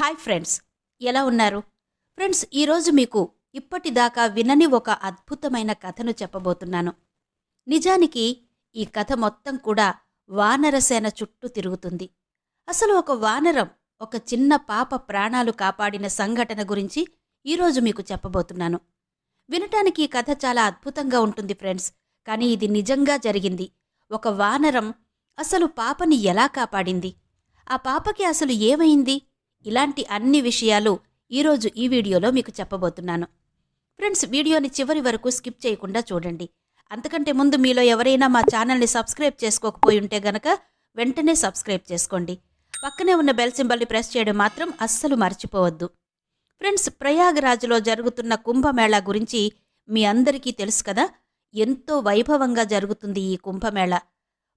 Hi friends ఎలా ఉన్నారు? Friends ఈరోజు మీకు ఇప్పటిదాకా వినని ఒక అద్భుతమైన కథను చెప్పబోతున్నాను. నిజానికి ఈ కథ మొత్తం కూడా వానరసేన చుట్టూ తిరుగుతుంది. అసలు ఒక వానరం ఒక చిన్న పాప ప్రాణాలు కాపాడిన సంఘటన గురించి ఈరోజు మీకు చెప్పబోతున్నాను. వినటానికి ఈ కథ చాలా అద్భుతంగా ఉంటుంది ఫ్రెండ్స్ కానీ ఇది నిజంగా జరిగింది. ఒక వానరం అసలు పాపని ఎలా కాపాడింది? ఆ పాపకి అసలు ఏమైంది? ఇలాంటి అన్ని విషయాలు ఈరోజు ఈ వీడియోలో మీకు చెప్పబోతున్నాను. ఫ్రెండ్స్ వీడియోని చివరి వరకు స్కిప్ చేయకుండా చూడండి. అంతకంటే ముందు మీలో ఎవరైనా మా ఛానల్ని సబ్స్క్రైబ్ చేసుకోకపోయి ఉంటే గనక వెంటనే సబ్స్క్రైబ్ చేసుకోండి. పక్కనే ఉన్న బెల్ సింబల్ని ప్రెస్ చేయడం మాత్రం అస్సలు మర్చిపోవద్దు. ఫ్రెండ్స్ ప్రయాగరాజ్లో జరుగుతున్న కుంభమేళా గురించి మీ అందరికీ తెలుసు కదా? ఎంతో వైభవంగా జరుగుతుంది ఈ కుంభమేళా.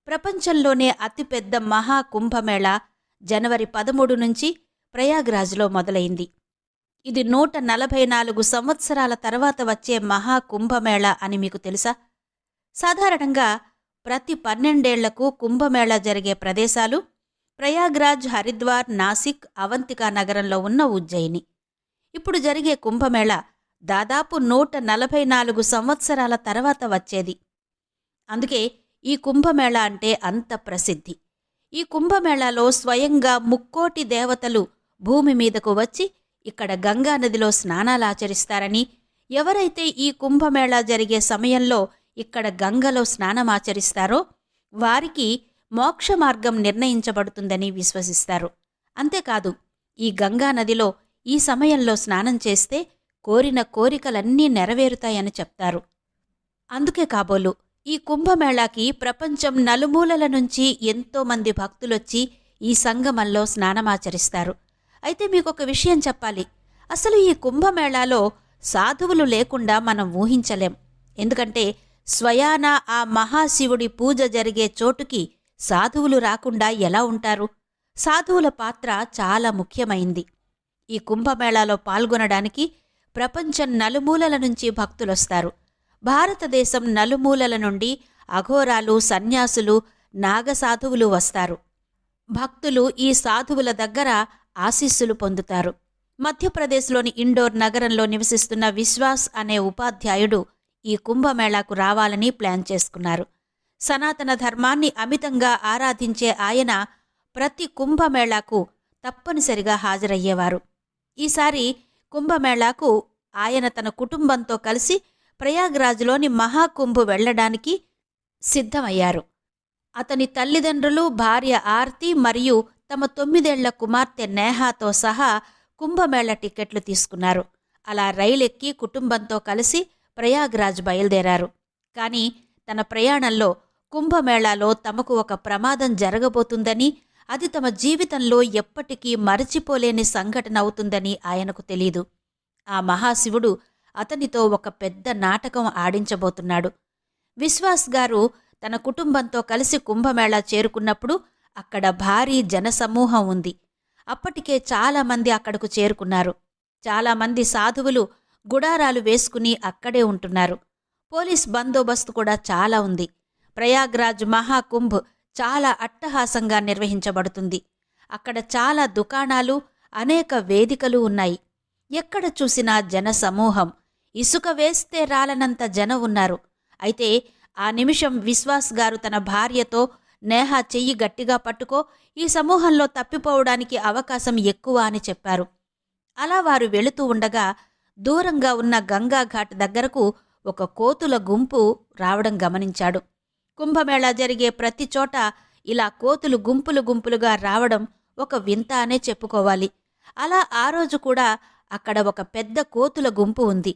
ప్రపంచంలోనే అతిపెద్ద మహా కుంభమేళ జనవరి పదమూడు నుంచి ప్రయాగ్రాజ్లో మొదలైంది. ఇది నూట నలభై నాలుగు సంవత్సరాల తర్వాత వచ్చే మహాకుంభమేళ అని మీకు తెలుసా? సాధారణంగా ప్రతి పన్నెండేళ్ళకు కుంభమేళ జరిగే ప్రదేశాలు ప్రయాగ్రాజ్ హరిద్వార్ నాసిక్ అవంతికా నగరంలో ఉన్న ఉజ్జయిని. ఇప్పుడు జరిగే కుంభమేళ దాదాపు నూట నలభై నాలుగు సంవత్సరాల తర్వాత వచ్చేది. అందుకే ఈ కుంభమేళ అంటే అంత ప్రసిద్ధి. ఈ కుంభమేళాలో స్వయంగా ముక్కోటి దేవతలు భూమి మీదకు వచ్చి ఇక్కడ గంగా నదిలో స్నానాలు ఆచరిస్తారని ఎవరైతే ఈ కుంభమేళా జరిగే సమయంలో ఇక్కడ గంగలో స్నానమాచరిస్తారో వారికి మోక్ష మార్గం నిర్ణయించబడుతుందని విశ్వసిస్తారు. అంతేకాదు ఈ గంగా నదిలో ఈ సమయంలో స్నానం చేస్తే కోరిన కోరికలన్నీ నెరవేరుతాయని చెప్తారు. అందుకే కాబోలు ఈ కుంభమేళాకి ప్రపంచం నలుమూలల నుంచి ఎంతోమంది భక్తులొచ్చి ఈ సంగమంలో స్నానమాచరిస్తారు అయితే మీకొక విషయం చెప్పాలి. అసలు ఈ కుంభమేళాలో సాధువులు లేకుండా మనం ఊహించలేం. ఎందుకంటే స్వయాన ఆ మహాశివుడి పూజ జరిగే చోటుకి సాధువులు రాకుండా ఎలా ఉంటారు? సాధువుల పాత్ర చాలా ముఖ్యమైంది. ఈ కుంభమేళాలో పాల్గొనడానికి ప్రపంచం నలుమూలల నుంచి భక్తులొస్తారు. భారతదేశం నలుమూలల నుండి అఘోరాలు సన్యాసులు నాగసాధువులు వస్తారు. భక్తులు ఈ సాధువుల దగ్గర ఆశీస్సులు పొందుతారు. మధ్యప్రదేశ్లోని ఇండోర్ నగరంలో నివసిస్తున్న విశ్వాస్ అనే ఉపాధ్యాయుడు ఈ కుంభమేళాకు రావాలని ప్లాన్ చేసుకున్నారు. సనాతన ధర్మాన్ని అమితంగా ఆరాధించే ఆయన ప్రతి కుంభమేళాకు తప్పనిసరిగా హాజరయ్యేవారు. ఈసారి కుంభమేళాకు ఆయన తన కుటుంబంతో కలిసి ప్రయాగ్రాజ్లోని మహాకుంభు వెళ్ళడానికి సిద్ధమయ్యారు. అతని తల్లిదండ్రులు భార్య ఆర్తి మరియు తమ తొమ్మిదేళ్ళ కుమార్తె నేహాతో సహా కుంభమేళ టికెట్లు తీసుకున్నారు. అలా రైలెక్కి కుటుంబంతో కలిసి ప్రయాగ్రాజ్ బయలుదేరారు. కానీ తన ప్రయాణంలో కుంభమేళాలో తమకు ఒక ప్రమాదం జరగబోతుందని అది తమ జీవితంలో ఎప్పటికీ మరచిపోలేని సంఘటన అవుతుందని ఆయనకు తెలీదు. ఆ మహాశివుడు అతనితో ఒక పెద్ద నాటకం ఆడించబోతున్నాడు. విశ్వాస్ గారు తన కుటుంబంతో కలిసి కుంభమేళా చేరుకున్నప్పుడు అక్కడ భారీ జనసమూహం ఉంది. అప్పటికే చాలామంది అక్కడకు చేరుకున్నారు. చాలామంది సాధువులు గుడారాలు వేసుకుని అక్కడే ఉంటున్నారు. పోలీస్ బందోబస్తు కూడా చాలా ఉంది. ప్రయాగ్రాజ్ మహాకుంభ్ చాలా అట్టహాసంగా నిర్వహించబడుతుంది. అక్కడ చాలా దుకాణాలు అనేక వేదికలు ఉన్నాయి. ఎక్కడ చూసినా జనసమూహం. ఇసుక వేస్తే రాలనంత జనం ఉన్నారు. అయితే ఆ నిమిషం విశ్వాస్ గారు తన భార్యతో నేహా చెయ్యి గట్టిగా పట్టుకో ఈ సమూహంలో తప్పిపోవడానికి అవకాశం ఎక్కువ అని చెప్పారు. అలా వారు వెళుతూ ఉండగా దూరంగా ఉన్న గంగాఘాట్ దగ్గరకు ఒక కోతుల గుంపు రావడం గమనించాడు. కుంభమేళా జరిగే ప్రతి చోట ఇలా కోతులు గుంపులు గుంపులుగా రావడం ఒక వింత అనే చెప్పుకోవాలి. అలా ఆ రోజు కూడా అక్కడ ఒక పెద్ద కోతుల గుంపు ఉంది.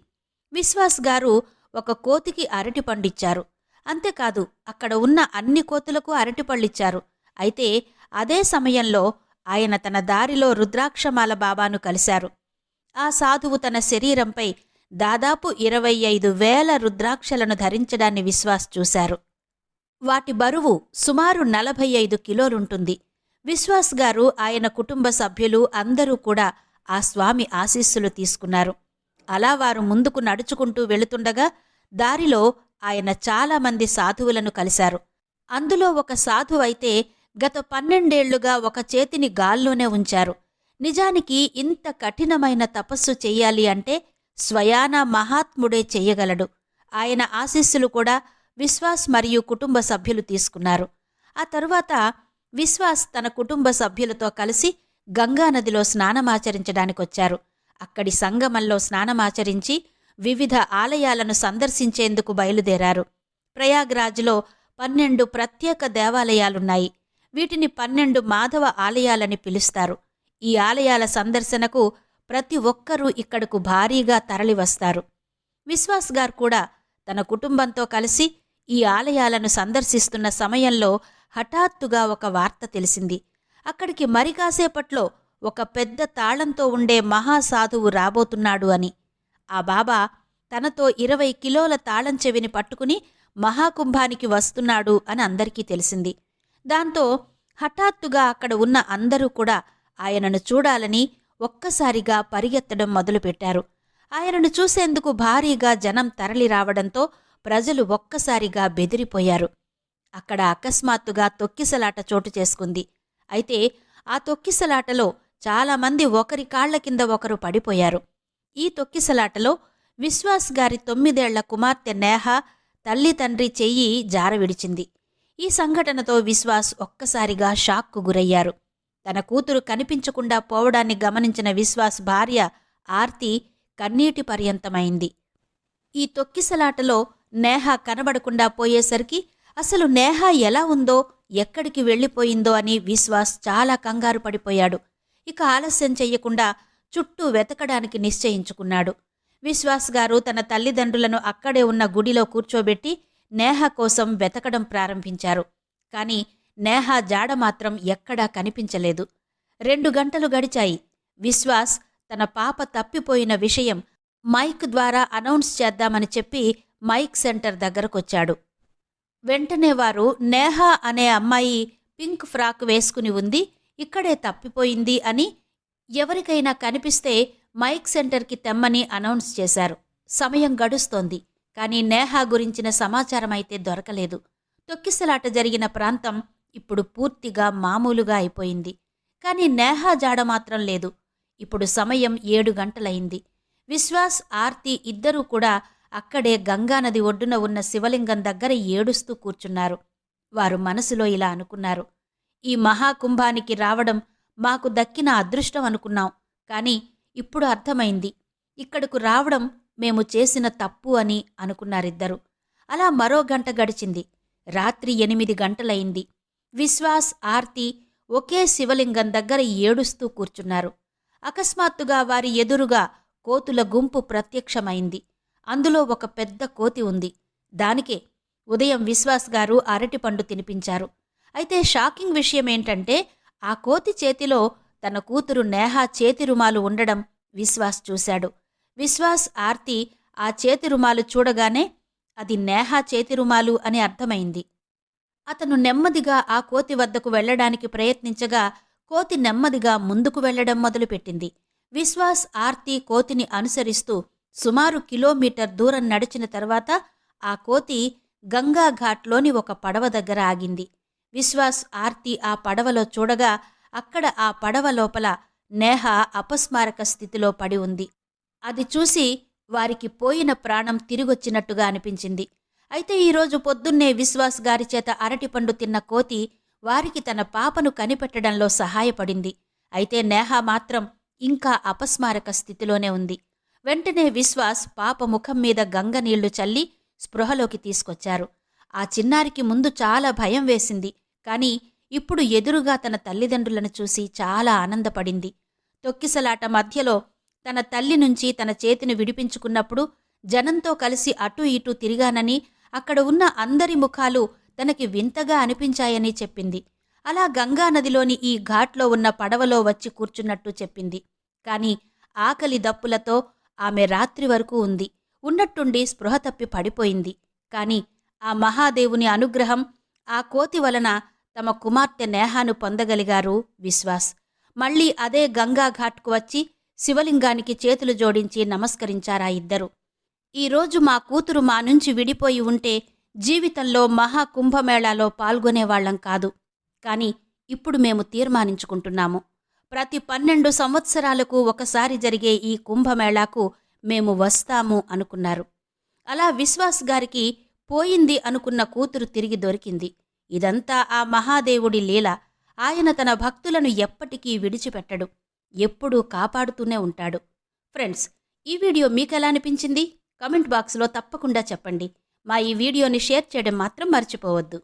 విశ్వాస్ గారు ఒక కోతికి అరటి పండిచ్చారు. అంతేకాదు అక్కడ ఉన్న అన్ని కోతులకు అరటిపళ్ళిచ్చారు. అయితే అదే సమయంలో ఆయన తన దారిలో రుద్రాక్షమాల బాబాను కలిశారు. ఆ సాధువు తన శరీరంపై దాదాపు ఇరవై ఐదు వేల రుద్రాక్షలను ధరించడాన్ని విశ్వాస్ చూశారు. వాటి బరువు సుమారు నలభై ఐదు కిలోలుంటుంది. విశ్వాస్ గారు ఆయన కుటుంబ సభ్యులు అందరూ కూడా ఆ స్వామి ఆశీస్సులు తీసుకున్నారు. అలా వారు ముందుకు నడుచుకుంటూ వెళుతుండగా దారిలో ఆయన చాలామంది సాధువులను కలిశారు. అందులో ఒక సాధువు అయితే గత పన్నెండేళ్ళుగా ఒక చేతిని గాల్లోనే ఉంచారు. నిజానికి ఇంత కఠినమైన తపస్సు చెయ్యాలి అంటే స్వయాన మహాత్ముడే చెయ్యగలడు ఆయన ఆశీస్సులు కూడా విశ్వాస్ మరియు కుటుంబ సభ్యులు తీసుకున్నారు. ఆ తరువాత విశ్వాస్ తన కుటుంబ సభ్యులతో కలిసి గంగానదిలో స్నానమాచరించడానికొచ్చారు. అక్కడి సంగమంలో స్నానమాచరించి వివిధ ఆలయాలను సందర్శించేందుకు బయలుదేరారు. ప్రయాగ్రాజ్లో పన్నెండు ప్రత్యేక దేవాలయాలున్నాయి. వీటిని పన్నెండు మాధవ ఆలయాలని పిలుస్తారు. ఈ ఆలయాల సందర్శనకు ప్రతి ఒక్కరూ ఇక్కడకు భారీగా తరలివస్తారు. విశ్వాస్ గారు కూడా తన కుటుంబంతో కలిసి ఈ ఆలయాలను సందర్శిస్తున్న సమయంలో హఠాత్తుగా ఒక వార్త తెలిసింది. అక్కడికి మరి కాసేపట్లో ఒక పెద్ద తాళంతో ఉండే మహాసాధువు రాబోతున్నాడు అని. ఆ బాబా తనతో ఇరవై కిలోల తాళం చెవిని పట్టుకుని మహాకుంభానికి వస్తున్నాడు అని అందరికీ తెలిసింది. దాంతో హఠాత్తుగా అక్కడ ఉన్న అందరూ కూడా ఆయనను చూడాలని ఒక్కసారిగా పరిగెత్తడం మొదలుపెట్టారు. ఆయనను చూసేందుకు భారీగా జనం తరలి రావడంతో ప్రజలు ఒక్కసారిగా బెదిరిపోయారు. అక్కడ అకస్మాత్తుగా తొక్కిసలాట చోటు చేసుకుంది. అయితే ఆ తొక్కిసలాటలో చాలామంది ఒకరి కాళ్ళ కింద ఒకరు పడిపోయారు. ఈ తొక్కిసలాటలో విశ్వాస్ గారి తొమ్మిదేళ్ళ కుమార్తె నేహ తల్లి తండ్రి చెయ్యి జారవిడిచింది ఈ సంఘటనతో విశ్వాస్ ఒక్కసారిగా షాక్కు గురయ్యారు. తన కూతురు కనిపించకుండా పోవడాన్ని గమనించిన విశ్వాస్ భార్య ఆర్తి కన్నీటి పర్యంతమైంది. ఈ తొక్కిసలాటలో నేహ కనబడకుండా పోయేసరికి అసలు నేహ ఎలా ఉందో ఎక్కడికి వెళ్ళిపోయిందో అని విశ్వాస్ చాలా కంగారు పడిపోయాడు. ఇక ఆలస్యం చెయ్యకుండా చుట్టూ వెతకడానికి నిశ్చయించుకున్నాడు. విశ్వాస్ గారు తన తల్లిదండ్రులను అక్కడే ఉన్న గుడిలో కూర్చోబెట్టి నేహ కోసం వెతకడం ప్రారంభించారు. కానీ నేహ జాడ మాత్రం ఎక్కడా కనిపించలేదు. రెండు గంటలు గడిచాయి. విశ్వాస్ తన పాప తప్పిపోయిన విషయం మైక్ ద్వారా అనౌన్స్ చేద్దామని చెప్పి మైక్ సెంటర్ దగ్గరకొచ్చాడు. వెంటనే వారు నేహా అనే అమ్మాయి పింక్ ఫ్రాక్ వేసుకుని ఉంది ఇక్కడే తప్పిపోయింది అని ఎవరికైనా కనిపిస్తే మైక్ సెంటర్కి తెమ్మని అనౌన్స్ చేశారు. సమయం గడుస్తోంది కానీ నేహా గురించిన సమాచారం అయితే దొరకలేదు. తొక్కిసలాట జరిగిన ప్రాంతం ఇప్పుడు పూర్తిగా మామూలుగా అయిపోయింది. కానీ నేహా జాడ మాత్రం లేదు. ఇప్పుడు సమయం ఏడు గంటలైంది. విశ్వాస్ ఆర్తి ఇద్దరూ కూడా అక్కడే గంగానది ఒడ్డున ఉన్న శివలింగం దగ్గర ఏడుస్తూ కూర్చున్నారు. వారు మనసులో ఇలా అనుకున్నారు. ఈ మహాకుంభానికి రావడం మాకు దక్కిన అదృష్టం అనుకున్నాం. కానీ ఇప్పుడు అర్థమైంది. ఇక్కడకు రావడం మేము చేసిన తప్పు అని అనుకున్నారిద్దరు. అలా మరో గంట గడిచింది. రాత్రి ఎనిమిది గంటలయింది విశ్వాస్ ఆర్తి ఒకే శివలింగం దగ్గర ఏడుస్తూ కూర్చున్నారు. అకస్మాత్తుగా వారి ఎదురుగా కోతుల గుంపు ప్రత్యక్షమైంది. అందులో ఒక పెద్ద కోతి ఉంది. దానికే ఉదయం విశ్వాస్ గారు అరటిపండు తినిపించారు. అయితే షాకింగ్ విషయం ఏంటంటే ఆ కోతి చేతిలో తన కూతురు నేహా చేతి రుమాలు ఉండడం విశ్వాస్ చూశాడు. విశ్వాస్ ఆర్తి ఆ చేతి రుమాలు చూడగానే అది నేహా చేతి రుమాలు అని అర్థమైంది. అతను నెమ్మదిగా ఆ కోతి వద్దకు వెళ్ళడానికి ప్రయత్నించగా కోతి నెమ్మదిగా ముందుకు వెళ్ళడం మొదలుపెట్టింది. విశ్వాస్ ఆర్తి కోతిని అనుసరిస్తూ సుమారు కిలోమీటర్ దూరం నడిచిన తర్వాత ఆ కోతి గంగాఘాట్లోని ఒక పడవ దగ్గర ఆగింది. విశ్వాస్ ఆర్తి ఆ పడవలో చూడగా అక్కడ ఆ పడవ లోపల నేహ అపస్మారక స్థితిలో పడి ఉంది. అది చూసి వారికి పోయిన ప్రాణం తిరిగొచ్చినట్టుగా అనిపించింది. అయితే ఈరోజు పొద్దున్నే విశ్వాస్ గారి చేత అరటిపండు తిన్న కోతి వారికి తన పాపను కనిపెట్టడంలో సహాయపడింది. అయితే నేహ మాత్రం ఇంకా అపస్మారక స్థితిలోనే ఉంది. వెంటనే విశ్వాస్ పాప ముఖం మీద గంగ నీళ్ళు చల్లి స్పృహలోకి తీసుకొచ్చారు. ఆ చిన్నారికి ముందు చాలా భయం వేసింది. కానీ ఇప్పుడు ఎదురుగా తన తల్లిదండ్రులను చూసి చాలా ఆనందపడింది. తొక్కిసలాట మధ్యలో తన తల్లి నుంచి తన చేతిని విడిపించుకున్నప్పుడు జనంతో కలిసి అటూ ఇటూ తిరిగానని అక్కడ ఉన్న అందరి ముఖాలు తనకి వింతగా అనిపించాయని చెప్పింది. అలా గంగానదిలోని ఈ ఘాట్లో ఉన్న పడవలో వచ్చి కూర్చున్నట్టు చెప్పింది. కాని ఆకలి దప్పులతో ఆమె రాత్రి వరకు ఉంది. ఉన్నట్టుండి స్పృహ తప్పి పడిపోయింది. కాని ఆ మహాదేవుని అనుగ్రహం ఆ కోతి వలన తమ కుమార్తె నేహాను పొందగలిగారు విశ్వాస్. మళ్ళీ అదే గంగా ఘాట్కు వచ్చి శివలింగానికి చేతులు జోడించి నమస్కరించారా ఇద్దరు. ఈరోజు మా కూతురు మా నుంచి విడిపోయి ఉంటే జీవితంలో మహాకుంభమేళాలో పాల్గొనేవాళ్ళం కాదు. కాని ఇప్పుడు మేము తీర్మానించుకుంటున్నాము. ప్రతి పన్నెండు సంవత్సరాలకు ఒకసారి జరిగే ఈ కుంభమేళాకు మేము వస్తాము అనుకున్నారు. అలా విశ్వాస్ గారికి పోయింది అనుకున్న కూతురు తిరిగి దొరికింది. ఇదంతా ఆ మహాదేవుడి లీల. ఆయన తన భక్తులను ఎప్పటికీ విడిచిపెట్టడు. ఎప్పుడూ కాపాడుతూనే ఉంటాడు. ఫ్రెండ్స్ ఈ వీడియో మీకెలా అనిపించింది? కమెంట్ బాక్స్లో తప్పకుండా చెప్పండి. మా ఈ వీడియోని షేర్ చేయడం మాత్రం మర్చిపోవద్దు.